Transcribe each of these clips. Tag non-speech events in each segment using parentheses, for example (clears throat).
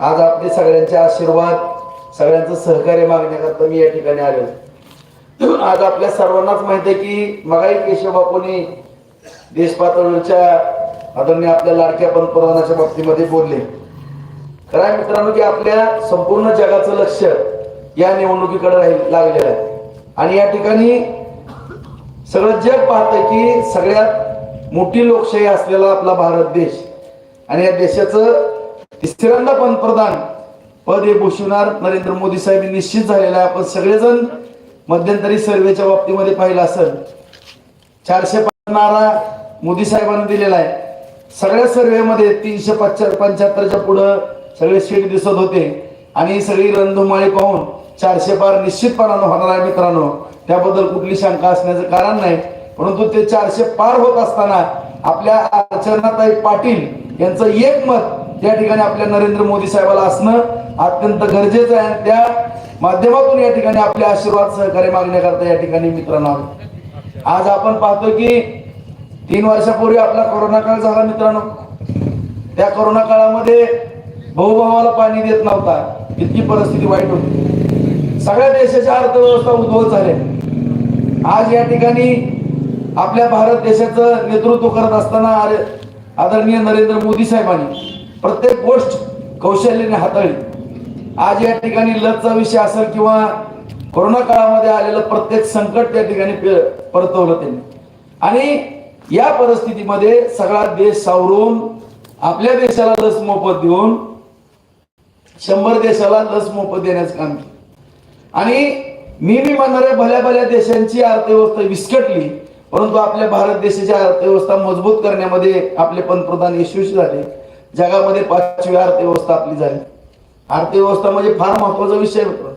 आज आपले सगळ्यांचे आशीर्वाद सगळ्यांचं सहकार्य मागण्याकरता मी या ठिकाणी आलो. आज आपल्या सर्वांनाच माहीत आहे की मगाई केशव बापूंनी देश पातळीवरच्या आदरणीय आपल्या लाडक्या पंतप्रधानाच्या बाबतीमध्ये बोलले. खरं मित्रांनो की आपल्या संपूर्ण जगाचं लक्ष या निवडणुकीकडे राहील लागलेलं आहे. आणि या ठिकाणी सगळं जग पाहतंय की सगळ्यात मोठी लोकशाही असलेला आपला भारत देश. आणि या देशाचं तिसऱ्यांदा पंतप्रधान पद हे भूषवणार नरेंद्र मोदी साहेब निश्चित झालेलं आहे. आपण सगळेजण मध्यंतरी सर्वेच्या बाबतीमध्ये पाहिलं असेल. चारशे नारा मोदी साहेबांनी दिलेला आहे. सगळ्या सर्वेमध्ये तीनशे पंच्याहत्तरच्या पुढं सगळे सीट दिसत होते. आणि सगळी रणधुमाळी पाहून चारशे पार निश्चितपणानं होणार आहे मित्रांनो. त्याबद्दल कुठली शंका असण्याचं कारण नाही. परंतु ते चारशे पार होत असताना आपल्या अर्चनाताई पाटील यांचं एक मत या ठिकाणी आपल्या नरेंद्र मोदी साहेबाला असणं अत्यंत गरजेचं आहे. आणि त्या माध्यमातून या ठिकाणी आपले आशीर्वाद सहकार्य मागण्याकरता या ठिकाणी मित्रांनो आज आपण पाहतो की तीन वर्षापूर्वी आपला कोरोना काळ झाला मित्रांनो. त्या कोरोना काळामध्ये भाऊभावाला पाणी देत नव्हता. इतकी परिस्थिती वाईट होती. सगळ्या देशाच्या अर्थव्यवस्था उद्भवत झाल्या. आज या ठिकाणी आपल्या भारत देशाचं नेतृत्व करत असताना आदरणीय नरेंद्र मोदी साहेबांनी प्रत्येक गोष्ट कौशल्याने हाताळली. आज या ठिकाणी लसचा विषय असेल किंवा कोरोना काळामध्ये आलेलं प्रत्येक संकट त्या ठिकाणी परतवलं त्यांनी. आणि या परिस्थितीमध्ये सगळा देश सावरून आपल्या देशाला लस मोफत देऊन शंभर देशाला लस मोफत देण्याचं काम केलं. आणि मी मी म्हणणाऱ्या भल्या भल्या देशांची अर्थव्यवस्था विस्कटली परंतु आपल्या भारत देशाची अर्थव्यवस्था मजबूत करण्यामध्ये आपले पंतप्रधान यशस्वी झाले. जगामध्ये पाचवी अर्थव्यवस्था आपली झाली. अर्थव्यवस्था म्हणजे फार महत्त्वाचा विषय होतो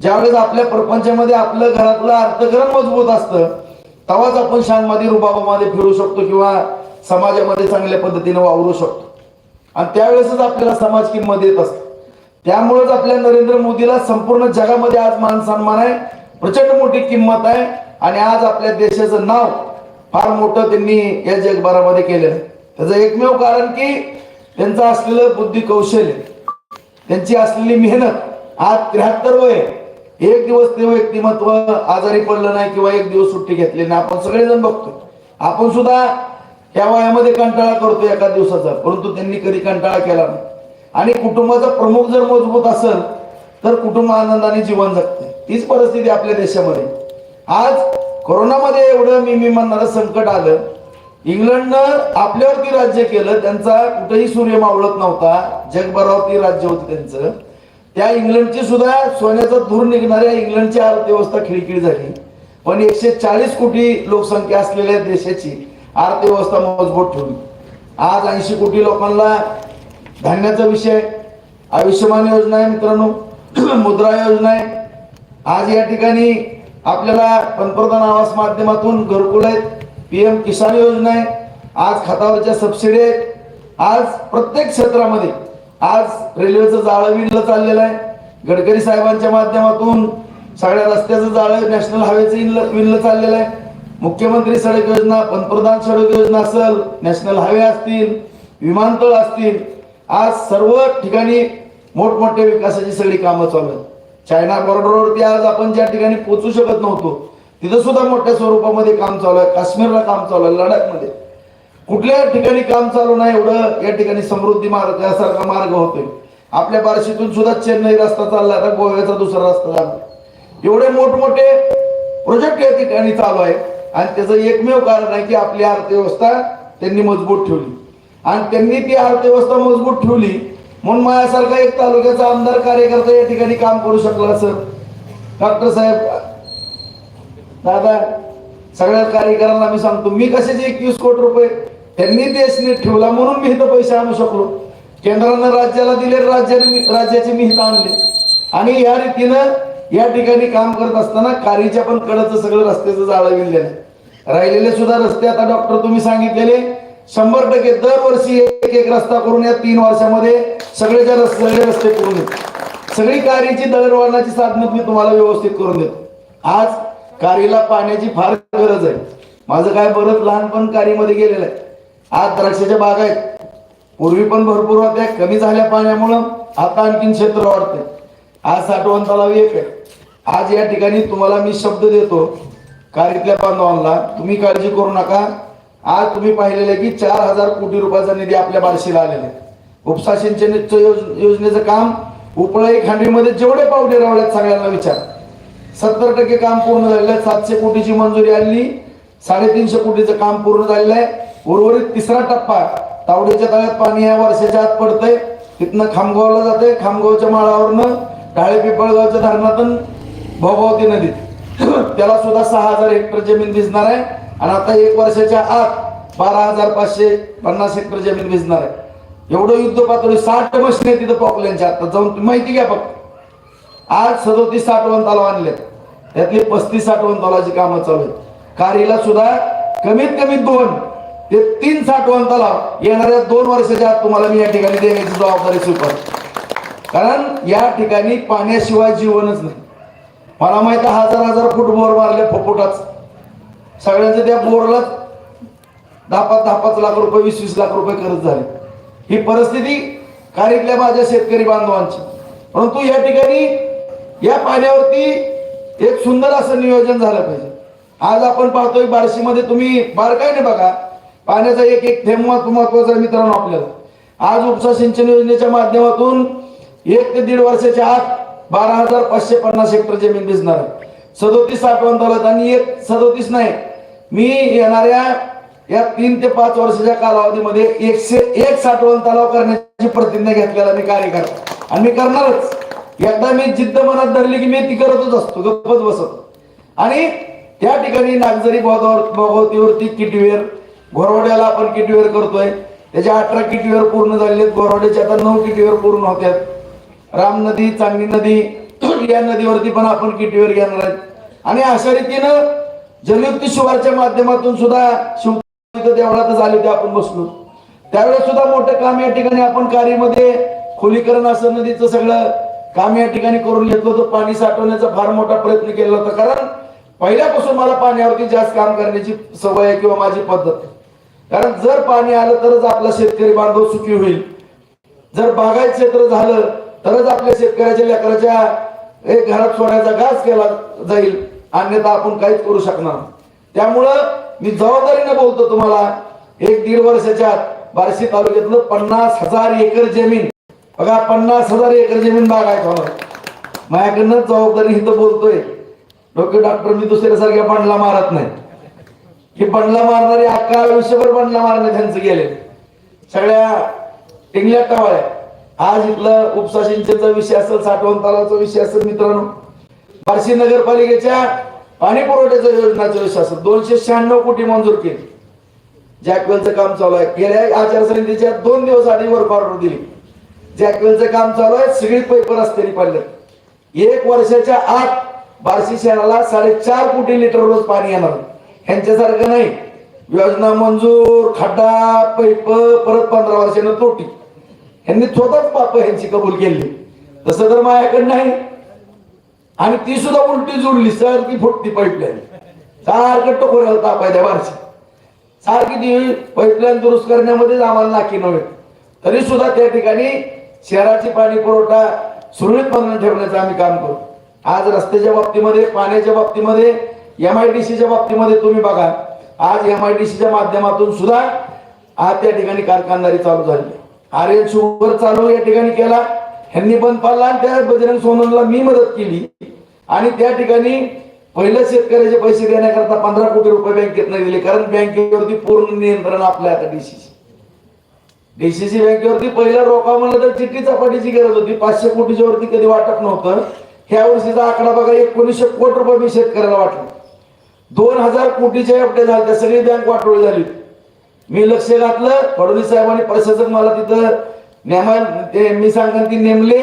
ज्यावेळेस आपल्या प्रपंचामध्ये आपलं घरातलं अर्थकरण मजबूत असतं तेव्हाच आपण शांतमध्ये रुबाबामध्ये फिरू शकतो किंवा समाजामध्ये चांगल्या पद्धतीने वावरू शकतो. आणि त्यावेळेसच आपल्याला समाज किंमत येत असते. त्यामुळेच आपल्या नरेंद्र मोदीला संपूर्ण जगामध्ये आज मान सन्मान आहे प्रचंड मोठी किंमत आहे आणि आज आपल्या देशाचं नाव फार मोठं त्यांनी या जगभरामध्ये केलेलं त्याचं एकमेव कारण की त्यांचं असलेलं बुद्धी कौशल्य त्यांची असलेली मेहनत आज त्र्याहत्तर वय एक दिवस ते व्यक्तिमत्व आजारी पडलं नाही किंवा एक दिवस सुट्टी घेतली नाही. आपण सगळेजण बघतो. आपण सुद्धा या वयामध्ये कंटाळा करतो एका दिवसाचा परंतु त्यांनी कधी कंटाळा केला नाही. आणि कुटुंबाचा प्रमुख जर मजबूत असेल तर कुटुंब आनंदाने जीवन जगते तीच परिस्थिती आपल्या देशामध्ये. आज कोरोनामध्ये एवढं मी मी म्हणणारं संकट आलं इंग्लंडनं आपल्यावरती राज्य केलं त्यांचा कुठेही सूर्य मावळत नव्हता. जगभरावरती राज्य होतं त्यांचं. त्या इंग्लंडची सुद्धा सोन्याचा धूर निघणाऱ्या इंग्लंडची अर्थव्यवस्था खिळखिळ झाली. पण एकशे चाळीस कोटी लोकसंख्या असलेल्या देशाची अर्थव्यवस्था मजबूत ठेवली. आज ऐंशी कोटी लोकांना धान्याचा विषय आयुष्यमान योजना आहे मित्रांनो. (clears throat) मुद्रा योजना आहे. आज या ठिकाणी आपल्याला पंतप्रधान आवास माध्यमातून घरकुल आहेत. पीएम किसान योजना आहे. आज खतावरच्या सबसिडी आहेत. आज प्रत्येक क्षेत्रामध्ये आज रेल्वेचं जाळं विणलं चाललेलं आहे. गडकरी साहेबांच्या माध्यमातून सगळ्या रस्त्याचं जाळं नॅशनल हायवेचं विणलं विणलं चाललेलं आहे. मुख्यमंत्री सडक योजना पंतप्रधान सडक योजना असेल नॅशनल हायवे असतील विमानतळ असतील आज सर्व ठिकाणी मोठमोठ्या विकासाची सगळी कामं चालू आहेत. चायना कॉरिडॉरवरती आज आपण ज्या ठिकाणी पोचू शकत नव्हतो तिथं सुद्धा मोठ्या स्वरूपामध्ये काम चालू आहे. काश्मीरला काम चालू आहे लडाखमध्ये. कुठल्या ठिकाणी काम चालू नाही एवढं या ठिकाणी समृद्धी मार्ग यासारखा मार्ग होतोय. आपल्या बारशीतून सुद्धा चेन्नई रस्ता चालला आता गोव्याचा दुसरा रस्ता चालला एवढे मोठमोठे प्रोजेक्ट या ठिकाणी चालू आहे. आणि त्याचं एकमेव कारण आहे की आपली अर्थव्यवस्था त्यांनी मजबूत ठेवली. आणि त्यांनी ती अर्थव्यवस्था मजबूत ठेवली म्हणून माझ्यासारखा एक तालुक्याचा आमदार कार्यकर्ता या ठिकाणी काम करू शकला सर. डॉक्टर साहेब दादा सगळ्या कार्यकरांना मी सांगतो मी कशाचे एकवीस कोटी रुपये त्यांनी देश नीट ठेवला म्हणून मी इथं पैसे आणू शकलो. केंद्रानं राज्याला दिले राज्याने राज्याचे मी हित आणले. आणि या रीतीनं या ठिकाणी काम करत असताना कारीच्या पण कडचं सगळं रस्त्याचं जाळं गेलेलं आहे. राहिलेले सुद्धा रस्ते आता डॉक्टर तुम्ही सांगितलेले. शंभर टक्के दरवर्षी एक एक रस्ता करून या तीन वर्षामध्ये सगळेच्या रस्ते सगळे रस्ते करून देतो. सगळी कारीची दळणवळणाची साधनं मी तुम्हाला व्यवस्थित करून देतो. आज कारीला पाण्याची फार गरज आहे. माझं काय बरंच लहानपण कारीमध्ये गेलेलं आहे. आज द्राक्षाच्या बाग आहेत. पूर्वी पण भरपूर होत्या कमी झाल्या पाण्यामुळं आता आणखीन क्षेत्र वाढते आज साठवण तलाव एक आहे. आज या ठिकाणी तुम्हाला मी शब्द देतो कारीतल्या बांधवांना तुम्ही काळजी करू नका. आज तुम्ही पाहिलेलं की चार हजार कोटी रुपयाचा निधी आपल्या बार्शीला आलेला आहे. उपसा सिंचन योज- योजनेचं काम उपळाई खांडीमध्ये जेवढे पावले रावल्यात सगळ्यांना विचार. सत्तर टक्के काम पूर्ण झालेलं आहे. सातशे कोटीची मंजुरी आली साडेतीनशे कोटीचं काम पूर्ण झालेलं आहे. उर्वरित तिसरा टप्पा तावडीच्या तळ्यात पाणी या वर्षाच्या आत पडतंय. तिथनं खामगावला जाते खामगावच्या माळावरनं काळे पिंपळगावच्या धरणातून भोगावती नदीत (coughs) त्याला सुद्धा सहा हजार हेक्टर जमीन भिजणार आहे. आणि आता एक वर्षाच्या आत बारा हजार पाचशे पन्नास हेक्टर जमीन भिजणार आहे. एवढं युद्ध पातळी साठ मशीन आहे तिथं पॉकल्यांच्या. आता जाऊन तुम्ही माहिती घ्या फक्त. आज सदोतीस साठवण तलाव आणले. त्यातली पस्तीस साठवण तलावाची कामं चालू आहेत. कारीला सुद्धा कमीत कमी दोन ते तीन साठवण तलाव येणाऱ्या दोन वर्षाच्या आत तुम्हाला मी या ठिकाणी देण्याची जबाबदारी स्वीकारतो. कारण या ठिकाणी पाण्याशिवाय जीवनच नाही. मला माहीत हजार हजार फूट बोर मारले फुफुटाच. सगळ्यांचं त्या बोरला दहा पाच दहा पाच लाख रुपये वीस वीस लाख रुपये खर्च झाले. ही परिस्थिती कारीतल्या माझ्या शेतकरी बांधवांची. परंतु या ठिकाणी या पाण्यावरती एक सुंदर असं नियोजन झालं पाहिजे. आज आपण पाहतोय बार्शीमध्ये तुम्ही बारकाईने बघा पाण्याचा एक एक थेंब महत्त्वाचा आहे मित्रांनो आपल्याला. आज उपसा सिंचन योजनेच्या माध्यमातून एक ते दीड वर्षाच्या आत बारा हजार पाचशे पन्नास हेक्टर जमीन दिसणार सदोतीस साठवण तलावात आणि एक सदोतीस नाही मी येणाऱ्या या तीन ते पाच वर्षाच्या कालावधीमध्ये एकशे एक साठवण तलाव करण्याची प्रतिज्ञा घेतलेला मी कार्यकर्ता. आणि मी करणारच. एकदा मी जिद्द मनात धरली की मी ती करतच असतो गप्पच बसत. आणि त्या ठिकाणी नागझरी भगवतीवरती किटवेअर घोरवड्याला आपण किटवेअर करतोय. त्याच्या अठरा किटवेअर पूर्ण झालेले घोरवड्याचे आता नऊ किटवेअर पूर्ण होत्यात राम नदी चांगली नदी (clears throat) या नदीवरती पण आपण किटवेअर घेणार आहेत. आणि अशा रीतीनं जलयुक्त शिवारच्या माध्यमातून सुद्धा शिव देवळातच झाले होते आपण बसलो. त्यावेळेस सुद्धा मोठं काम या ठिकाणी आपण कार्यामध्ये खोलीकरण असं नदीचं सगळं काम या ठिकाणी करून घेतलं होतं? पाणी साठवण्याचा फार मोठा प्रयत्न केला होता. कारण पहिल्यापासून मला पाण्यावरती जास्त काम करण्याची सवय आहे किंवा माझी पद्धत कारण जर पाणी आलं तरच आपला शेतकरी बांधव सुखी होईल. जर बागायत क्षेत्र झालं तरच आपल्या शेतकऱ्याच्या लेकराच्या एक घरात सोन्याचा घास केला जाईल. अन्यथा आपण काहीच करू शकणार त्यामुळं मी जबाबदारीने बोलतो तुम्हाला एक दीड वर्षाच्या बार्शी तालुक्यातलं पन्नास हजार एकर जमीन बघा पन्नास हजार एकर जमीन बाग आहे होणार. माझ्याकडनं जबाबदारी इथं बोलतोय. डोके डॉक्टर मी दुसऱ्यासारख्या बंडला मारत नाही. की बंडला मारणारे अख्खा आयुष्यभर बंडला मारणे त्यांचं गेले. सगळ्या टिंगल्या टावळ्या आज इथलं उपसा सिंचनचा विषय असेल साठवण तलावाचा विषय असेल मित्रांनो. बार्शी नगरपालिकेच्या पाणी पुरवठ्याच्या योजनाचा विषय असेल. दोनशे शहाण्णव कोटी मंजूर केली. जॅकवेलचं काम चालू आहे. गेल्या आचारसंहितेच्या दोन दिवस आधी वर्क ऑर्डर दिली. जॅकवेलचं काम चालू आहे सगळी पेपर रस्त्याने पडले एक वर्षाच्या आत बार्शी शहराला साडेचार कोटी लिटर रोज पाणी येणार ह्यांच्यासारखं नाही. योजना मंजूर खड्डा पैप परत पंधरा वर्षानं तोटी ह्यांनी स्वतःच पाप ह्यांची कबूल केली. तसं तर माझ्याकडे नाही. आणि ती सुद्धा उलटी जोडली सारखी फुटती पाईपलाईन सारखं टोकर तापायच्या बारशी. सारखी ती पाईपलाईन दुरुस्त करण्यामध्येच आम्हाला नाकी नव्हे. तरी सुद्धा त्या ठिकाणी शहराची पाणी पुरवठा सुरळीत बंधन ठेवण्याचं आम्ही काम करू. आज रस्त्याच्या बाबतीमध्ये पाण्याच्या बाबतीमध्ये एम आय डी सीच्या बाबतीमध्ये तुम्ही बघा. आज एम आय डी सीच्या माध्यमातून सुद्धा आज त्या ठिकाणी कारखानदारी चालू झाली. आर एन शुगर चालू या ठिकाणी केला. ह्यांनी बंद पाडला आणि त्या बजरंग सोनवणला मी मदत केली. आणि त्या ठिकाणी पहिलं शेतकऱ्याचे पैसे देण्याकरता पंधरा कोटी रुपये बँकेत दिले. कारण बँकेवरती पूर्ण नियंत्रण आपल्या आहे आता डीसीसी डीसीसी बँकेवरती पहिला रोखा म्हणलं तर चिठ्ठी चपाटीची गरज होती. पाचशे कोटीच्या वरती कधी वाटप नव्हतं. ह्या वर्षीचा आकडा बघा एकोणीसशे कोटी रुपये मी शेतकऱ्याला वाटलं. दोन हजार कोटीच्या एवढे झाले त्या सगळी बँक वाटोळी झाली मी लक्ष घातलं फडणवीस साहेबांनी प्रशासक मला तिथं नेमा ते मी सांगेन की नेमले.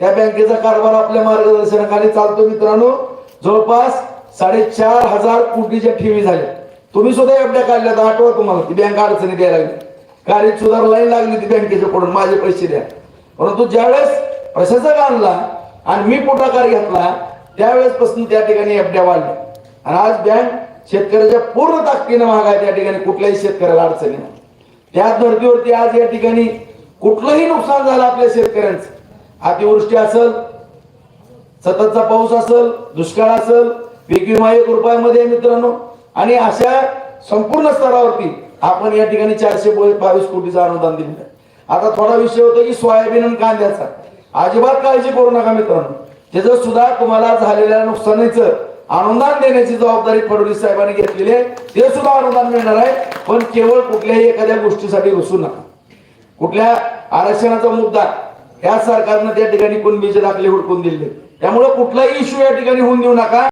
त्या बँकेचा कारभार आपल्या मार्गदर्शनाखाली चालतो मित्रांनो. जवळपास साडेचार हजार कोटीच्या ठेवी झाल्या. तुम्ही सुद्धा एवढ्या काढल्या तर आठवा तुम्हाला ती बँक अडचणी द्यायला लागली. कार्य सुधार लाईन लागली होती बँकेच्या कडून माझे पैसे द्या. परंतु ज्यावेळेस प्रशासक आणला आणि मी पुढाकार घेतला त्यावेळेसपासून त्या ठिकाणी एफड्या वाढल्या आणि आज बँक शेतकऱ्याच्या पूर्ण ताकदीनं महागाय त्या ठिकाणी कुठल्याही शेतकऱ्याला अडचणी नाही. त्याच धर्तीवरती आज या ठिकाणी कुठलंही नुकसान झालं आपल्या शेतकऱ्यांचं. अतिवृष्टी असेल सततचा पाऊस असेल दुष्काळ असेल पीक विमा एक रुपयामध्ये मित्रांनो. आणि अशा संपूर्ण स्तरावरती आपण या ठिकाणी चारशे बावीस कोटीचं अनुदान दिलेलं आहे. आता थोडा विषय होता की सोयाबीन आणि कांद्याचा. अजिबात काळजी करू नका मित्रांनो. त्याचं सुद्धा तुम्हाला झालेल्या नुकसानीचं अनुदान देण्याची जबाबदारी फडणवीस साहेबांनी घेतलेली आहे ते सुद्धा अनुदान मिळणार आहे पण केवळ कुठल्याही एखाद्या गोष्टीसाठी रुसू नका. कुठल्या आरक्षणाचा मुद्दा या सरकारनं त्या ठिकाणी कोण बीज दाखले हुडकून दिले. त्यामुळे कुठलाही इश्यू या ठिकाणी होऊन देऊ नका.